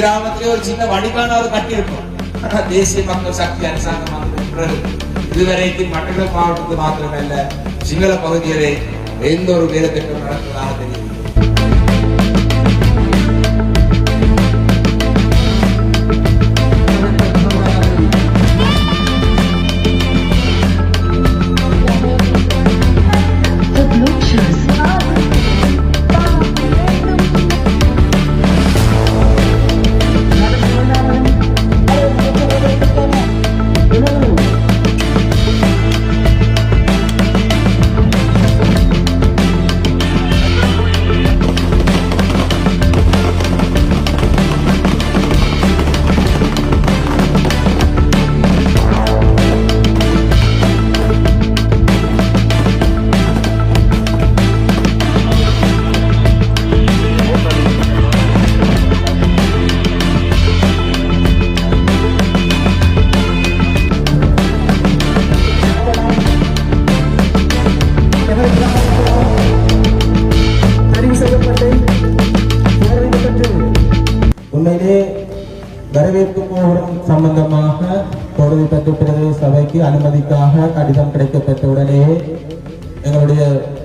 கிராமத்திலே ஒரு சின்ன வடிகான ஒரு கட்டியிருக்கும் ஆனா தேசிய மக்கள் சக்தி அரசாங்கம் இதுவரைக்கும் மட்டக்களப்பு மாவட்டத்தில் மாத்திரமல்ல சிங்கள பகுதியிலே எந்த ஒரு வேலை திட்டம் நடந்ததாக தெரியும் கடிதம் கிடைக்கப்பட்ட எங்களுடைய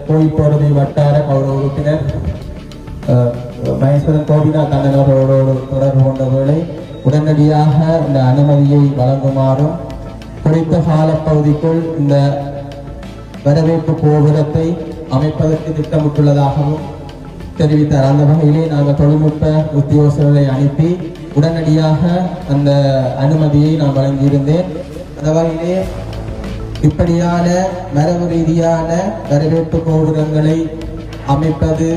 கோழிப்பகுதி வட்டார கௌரவ உறுப்பினர் அஹ், மகேஸ்வரன் கோபிநாத் அண்ணன் அவர்களோடு தொடர்பு கொண்ட வேளை உடனடியாக இந்த அனுமதியை வழங்குமாறும் குறித்த காலப்பகுதிக்குள் இந்த வரவேற்பு கோபுரத்தை அமைப்பதற்கு திட்டமிட்டுள்ளதாகவும் தெரிவித்தார். அந்த வகையிலே நாங்கள் தொழில்நுட்ப உத்தியோகஸ்தர்களை அனுப்பி உடனடியாக அந்த அனுமதியை நான் வழங்கியிருந்தேன். அந்த வகையிலே இப்படியான மரபு ரீதியான வரவேற்பு கோபுரங்களை அமைப்பது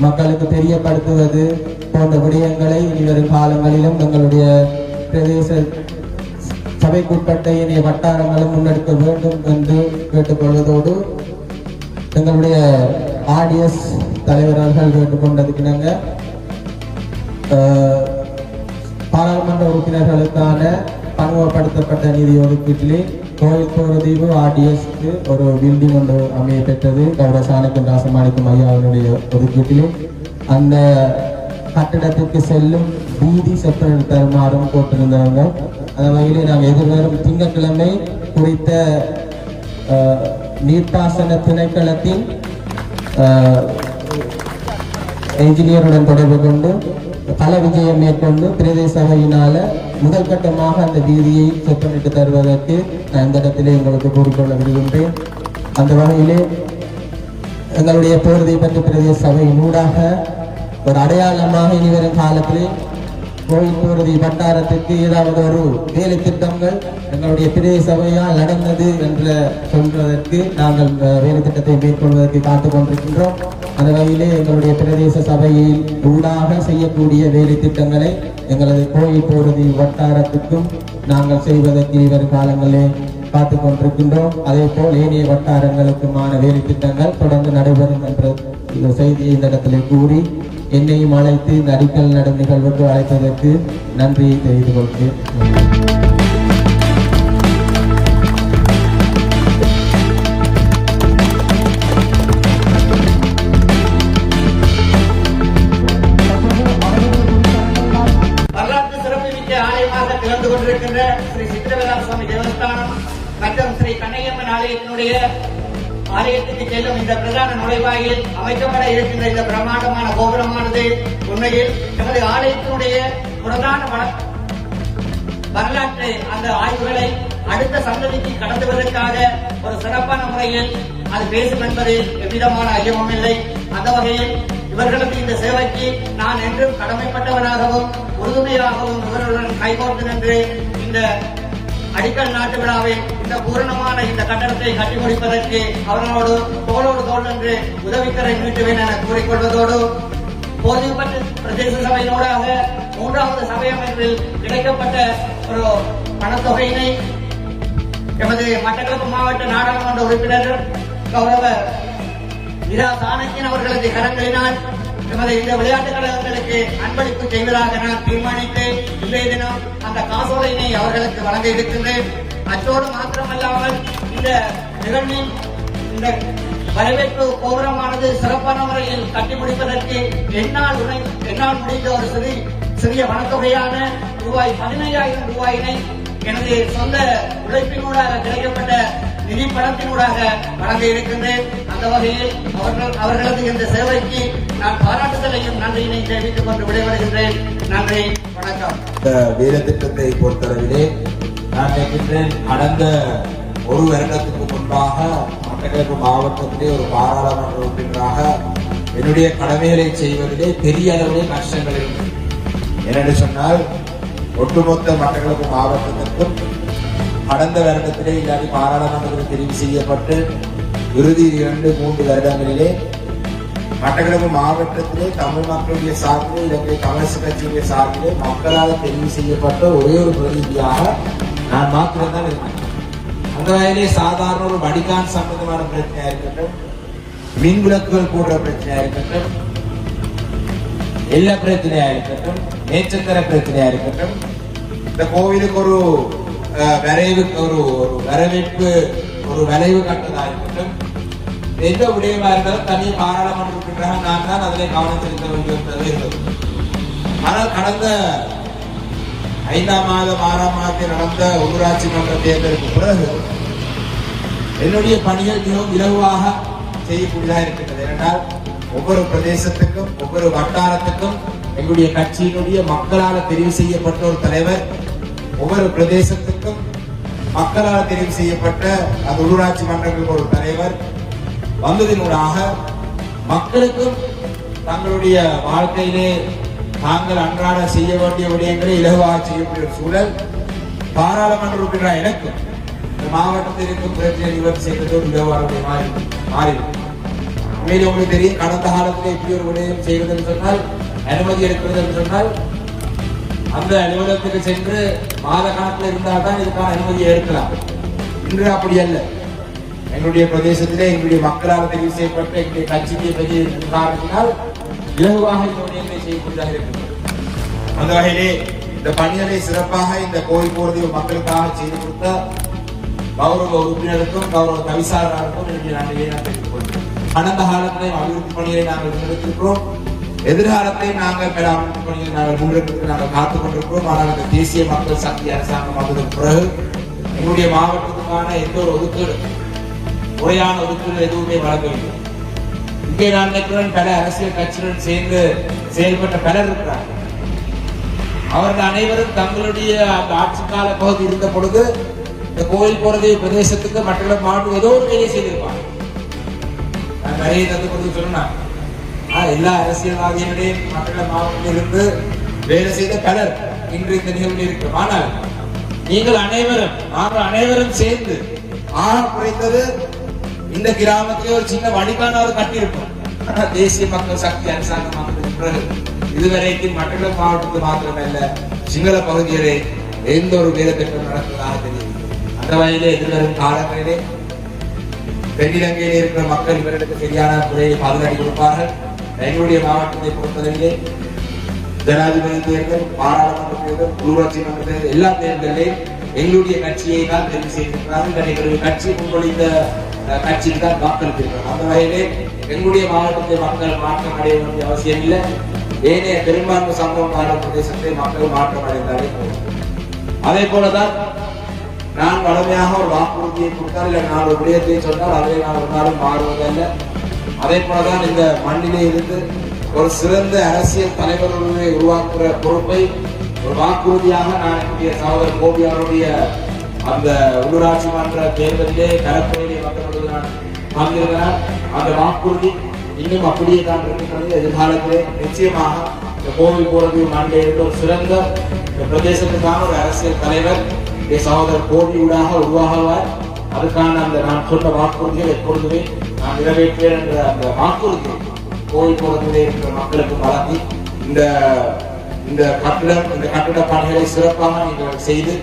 மக்களுக்கு தெரியப்படுத்துவது போன்ற விடயங்களை இனிவரும் காலங்களிலும் எங்களுடைய பிரதேச சபைக்குட்பட்ட இணைய வட்டாரங்களும் முன்னெடுக்க வேண்டும் என்று கேட்டுக்கொள்வதோடு எங்களுடைய ஆடியஸ் தலைவர்கள் கேட்டுக்கொண்டதுக்கு நாங்கள் பாராளுமன்ற உறுப்பினர்களுக்கான பன்முகப்படுத்தப்பட்ட நிதி ஒதுக்கீட்டிலே கோயில் ஆர்டிஎஸ்க்கு ஒரு பில்டிங் ஒன்று அமைய பெற்றது. கௌரவ சாணக்கியம் ராசமாணிக்கம் ஐயாவினுடைய ஒதுக்கீட்டிலே. அந்த கட்டிடத்திற்கு செல்லும் வீதி செப்பல் தருமாறும் போட்டிருந்தவங்க அந்த வகையில் நாங்கள் எதிர்வரும் திங்கட்கிழமை குறித்த நீர்ப்பாசன திணைக்களத்தின் என்ஜினியருடன் தொடர்பு கொண்டு பல விஜயம் மேற்கொண்டு பிரதேச சபையினால முதல் கட்டமாக அந்த வீதியை செப்பனிட்டு தருவதற்கு நான் இந்த இடத்திலே உங்களுக்கு கூறிக்கொள்ள விரும்புகின்றேன். அந்த வகையிலே எங்களுடைய போர்தை பற்றி பிரதேச சபையின் ஊடாக ஒரு அடையாளமாக இனிவரும் காலத்திலே கோயில் போர்தி வட்டாரத்திற்கு ஏதாவது ஒரு வேலை திட்டங்கள் எங்களுடைய பிரதேச சபையால் நடந்தது என்று சொல்வதற்கு நாங்கள் வேலை திட்டத்தை மேற்கொள்வதற்கு காத்துக் கொண்டிருக்கின்றோம் அந்த வகையிலே எங்களுடைய பிரதேச சபையில் ஊடாக செய்யக்கூடிய வேலை திட்டங்களை எங்களது கோயில் போர்தி வட்டாரத்துக்கும் நாங்கள் செய்வதற்கு இவர் காலங்களே பார்த்துக் கொண்டிருக்கின்றோம். அதே போல் ஏனைய வட்டாரங்களுக்குமான வேலை திட்டங்கள் தொடர்ந்து நடைபெறும் என்ற செய்தியை இந்த இடத்திலே கூறி என்னையும் அழைத்து இந்த அடிக்கல் நடும் நிகழ்வுக்கு அழைத்ததற்கு நன்றியை தெரிவித்துக் கொள்கிறேன். மற்றும் கண்ணையம்மன் ஆலயத்தினுடைய ஆலயத்துக்கு செல்லும் இந்த பிரதான நுழைவாயில் அமைக்கப்பட இருக்கின்ற இந்த பிரம்மாண்டமான கோபுரமானது உண்மையில் எமது ஆலயத்தினுடைய பிரதான வரலாற்று அந்த ஆய்வுகளை அடுத்த சந்ததிக்கு கடத்துவதற்காக ஒரு சிறப்பான முறையில் அது பேசும் என்பதில் எவ்விதமான ஐயமும் இல்லை. அந்த வகையில் இவர்களுக்கு இந்த சேவைக்கு நான் என்றும் கடமைப்பட்டவனாகவும் உறுதுணையாகவும் இவர்களுடன் கைகோர்த்து நின்று இந்த அடிக்கல் நாட்டு விழாவில் இந்த பூரணமான இந்த கட்டடத்தை கட்டி முடிப்பதற்கு அவர்களோடு தோளோடு தோழன்று நின்று உதவிக்கரை நீட்டுவேன் என கூறிக்கொள்வதோடு போதிப்பட்ட பிரதேச சபையினூடாக மூன்றாவது சபை அமைப்பில் கிடைக்கப்பட்ட ஒரு பணத்தொகையினை எமது மட்டக்களப்பு மாவட்ட நாடாளுமன்ற உறுப்பினர் கௌரவ இரா சாணக்கியன் அவர்களது கரங்களினால் எமது இந்த விளையாட்டுக் கழகங்களுக்கு அன்பளிப்பு செய்வதாக நான் தீர்மானித்து இன்றைய தினம் அந்த காசோலையினை அவர்களுக்கு வழங்க இருக்கின்றேன். அச்சோடு மாத்திரமல்லாமல் இந்த நிகழ்வின் இந்த வரவேற்பு கோபுரமானது சிறப்பான முறையில் கட்டி முடிப்பதற்கு என்னால் உணை என்னால் முடிந்த ஒரு சிறு சிறிய வனத்தொகையான ரூபாய் பதினையாயிரம் ரூபாயினை எனது சொந்த உழைப்பினூடாக கிடைக்கப்பட்ட நிதி பணத்தினூடாக வழங்க இருக்கின்றேன். அந்த வகையில் அவர்கள் அவர்களது இந்த சேவைக்கு நான் பாராட்டுதலையும் நன்றியினை தெரிவித்துக் கொண்டு விடைபெறுகின்றேன். நன்றி வணக்கம். இந்த வேலை திட்டத்தை பொறுத்தளவிலே நான் நினைக்கின்றேன் கடந்த ஒரு வருடத்துக்கு முன்பாக மட்டக்களப்பு மாவட்டத்திலே ஒரு பாராளுமன்ற உறுப்பினராக என்னுடைய கடமைகளை செய்வதிலே பெரிய அளவிலே கஷ்டங்கள் இருந்தது. என்னென்று சொன்னால் ஒட்டுமொத்த மட்டக்களப்பு மாவட்டத்திற்கும் கடந்த வருடத்திலே இல்லாத பாராளுமன்றத்தில் தெரிவு செய்யப்பட்டு இறுதி இரண்டு மூன்று வருடங்களிலே மட்டக்களப்பு மாவட்டத்திலே தமிழ் மக்களுடைய சார்பிலே இலங்கை கம்யூனிஸ்ட் கட்சியுடைய சார்பிலே மக்களால் தெரிவு செய்யப்பட்ட ஒரே ஒரு பிரதிநிதியாக நான் மாத்திரம்தான் இருக்கேன் அந்த வகையிலே சாதாரண ஒரு வடிகான் சம்பந்தமான பிரச்சனையா இருக்கட்டும் மின் விளக்குகள் போன்ற பிரச்சனையா இருக்கட்டும் எல்லா பிரச்சனையா இருக்கட்டும் நேச்சத்திர பிரச்சனையா இருக்கட்டும் இந்த கோவிலுக்கு ஒரு வரைவு ஒரு ஒரு வரவேற்பு ஒரு விளைவு கட்டதா இருக்கட்டும். எந்த விடயமா இருந்தாலும் தனி பாராளுமன்ற நான் தான் அதில் கவனம் செலுத்த வேண்டும் இருந்தது ஆனால் கடந்த ஐந்தாம் மாதம் ஆறாம் மாதத்தில் நடந்த உள்ளூராட்சி மன்ற தேர்தலுக்கு பிறகு என்னுடைய பணிகள் மிகவும் இலகுவாக செய்யக்கூடியதாக இருக்கின்றது. ஏனென்றால் ஒவ்வொரு பிரதேசத்துக்கும் ஒவ்வொரு வட்டாரத்துக்கும் எங்களுடைய கட்சியினுடைய மக்களால் தெரிவு செய்யப்பட்ட ஒரு தலைவர் ஒவ்வொரு பிரதேசத்துக்கும் மக்களால் தெரிவு செய்யப்பட்ட அந்த உள்ளூராட்சி மன்றங்களுக்கு ஒரு தலைவர். வந்ததினூடாக மக்களுக்கும் தங்களுடைய வாழ்க்கையிலே தாங்கள் அன்றாட செய்ய வேண்டிய விடயங்களை இலகுவாக செய்யக்கூடிய சூழல் பாராளுமன்ற உறுப்பினராக எனக்கும் இந்த மாவட்டத்தில் இருக்கும் பிரச்சனை நிவர்த்தி செய்வது ஒரு இலவாருடைய மாறி மாறி உண்மையிலே உங்களுக்கு தெரியும் கடந்த காலத்தில் எப்படி ஒரு விடயம் செய்வதுன்னு சொன்னால் அனுமதி எடுக்கிறது என்று சொன்னால் அந்த அலுவலகத்துக்கு சென்று மாத கணக்கில் இருந்தால் தான் இதுக்கான அனுமதியை எடுக்கலாம் இன்று அப்படி அல்ல. எங்களுடைய பிரதேசத்திலே எங்களுடைய மக்களால் தெரிவு செய்யப்பட்ட எங்களுடைய கட்சிக்கு பெரிய காரணத்தினால் இலகுவாக இந்த விடயங்களை செய்யக்கூடியதாக அந்த வகையிலே இந்த பணிகளை சிறப்பாக இந்த கோயில் போறது மக்களுக்காக செய்து கொடுத்த கௌரவ உறுப்பினருக்கும் கௌரவ தவிசாளருக்கும் என்னுடைய நன்றியை நான் தெரிவித்துக் கொள்கிறேன். கடந்த காலத்திலே அபிவிருத்தி பணிகளை நாங்கள் முன்னெடுத்திருக்கிறோம் எதிர்காலத்தையும் நாங்கள் பல அபிவிருத்தி நாங்கள் முன்னெடுத்து நாங்கள் கொண்டிருக்கிறோம் ஆனால் இந்த தேசிய மக்கள் சக்தி அரசாங்கம் வந்ததற்கு பிறகு எங்களுடைய மாவட்டத்துக்கான எந்த ஒரு ஒதுக்கீடு முறையான ஒதுக்கீடு எதுவுமே வழங்கவில்லை. இங்கே நான் நினைக்கிறேன் பல அரசியல் கட்சியுடன் சேர்ந்து செயல்பட்ட பலர் இருக்கிறார்கள். அவர்கள் அனைவரும் தங்களுடைய அந்த ஆட்சி கால பகுதி இருந்த பொழுது இந்த கோயில் போறது பிரதேசத்துக்கு மற்ற மாட்டு ஏதோ ஒரு வேலையை செய்திருப்பாங்க நான் நிறைய தந்து கொடுத்து சொன்னேன். எல்லா அரசியல்வாதிகளுடையும் மக்கள மாவட்டத்திலிருந்து வேலை செய்த பலர் இன்று இந்த நிகழ்வில் இருக்கிறோம். ஆனால் நீங்கள் அனைவரும் நாங்கள் அனைவரும் சேர்ந்து ஆக குறைந்தது இந்த கிராமத்திலே ஒரு சின்ன வடிகானாவது கட்டியிருப்போம். தேசிய மக்கள் சக்தி அரசாங்கம் பிறகு இதுவரைக்கும் மட்டக்களப்பு மாவட்டத்தில் மாத்திரமல்ல சிங்கள பகுதிகளே எந்த ஒரு வேலை திட்டம் நடந்ததாக தெரியும் அந்த வகையிலே எதிர்வரும் காலங்களிலே தென்னிலங்கையில் இருக்கிற மக்கள் இவர்களுக்கு சரியான முறையை பாதுகாத்து கொடுப்பார்கள். எங்களுடைய மாவட்டத்தை பொறுத்தவரையிலே ஜனாதிபதி தேர்தல் பாராளுமன்ற தேர்தல் உள்ளூராட்சி மன்ற தேர்தல் எல்லா தேர்தலையும் எங்களுடைய கட்சியை தான் தெரிவு செய்திருக்கிறார்கள் எங்களுடைய கட்சி முன்மொழிந்த கட்சிக்கு தான் வாக்களித்திருக்கிறார். அந்த வகையிலே எங்களுடைய மாவட்டத்தை மக்கள் மாற்றம் அடைய வேண்டிய அவசியம் இல்லை. ஏனைய பெரும்பான்மை சம்பவம் கால பிரதேசத்தை மக்கள் மாற்றம் அடைந்தாலே போதும். அதே போலதான் நான் வளமையாக ஒரு வாக்குறுதியை கொடுத்தால் இல்லை நான் ஒரு விடயத்தை சொன்னால் அதை நான் ஒரு நாளும் மாறுவதல்ல. அதே போலதான் இந்த மண்ணிலே இருந்து ஒரு சிறந்த அரசியல் தலைவர்களை உருவாக்குற பொறுப்பை ஒரு வாக்குறுதியாக நான் என்னுடைய சகோதரர் கோபியாருடைய அந்த உள்ளூராட்சி மன்ற தேர்தலிலே கலப்பையிலே மக்களோடு நான் வாங்கியிருக்கிறேன் அந்த வாக்குறுதி இன்னும் அப்படியே தான் இருக்கின்றது. எதிர்காலத்திலே நிச்சயமாக இந்த கோவில் போறது மண்டே இருந்த ஒரு சிறந்த இந்த பிரதேசத்துக்கான ஒரு அரசியல் தலைவர் என் சகோதரர் கோபியூடாக உருவாகுவார். அதுக்கான அந்த நான் சொன்ன வாக்குறுதிகள் எப்பொழுதுமே நிறைவேற்றேன் என்ற அந்த வாக்குறுதி கோவில் போறதிலே இருக்கிற மக்களுக்கு வழங்கி இந்த இந்த கட்டிடம் இந்த கட்டிட பணிகளை சிறப்பாக நீங்கள் செய்து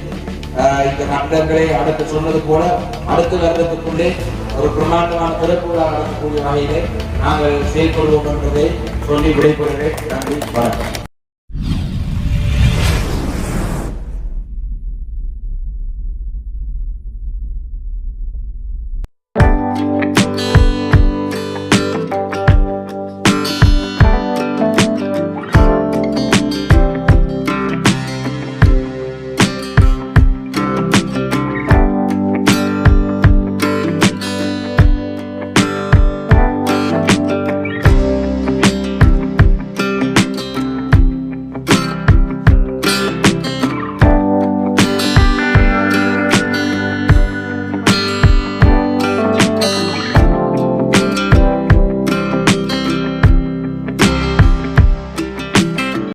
ஆஹ், இந்த கட்டிடங்களை அடுத்து சொன்னது போல அடுத்த வருடத்துக்குள்ளே ஒரு பிரமாண்டமான திறப்பு விழா நடக்கக்கூடிய வகையிலே நாங்கள் செயல்படுவோம் என்பதை சொல்லி விடைபெறுகிறேன். நன்றி வணக்கம்.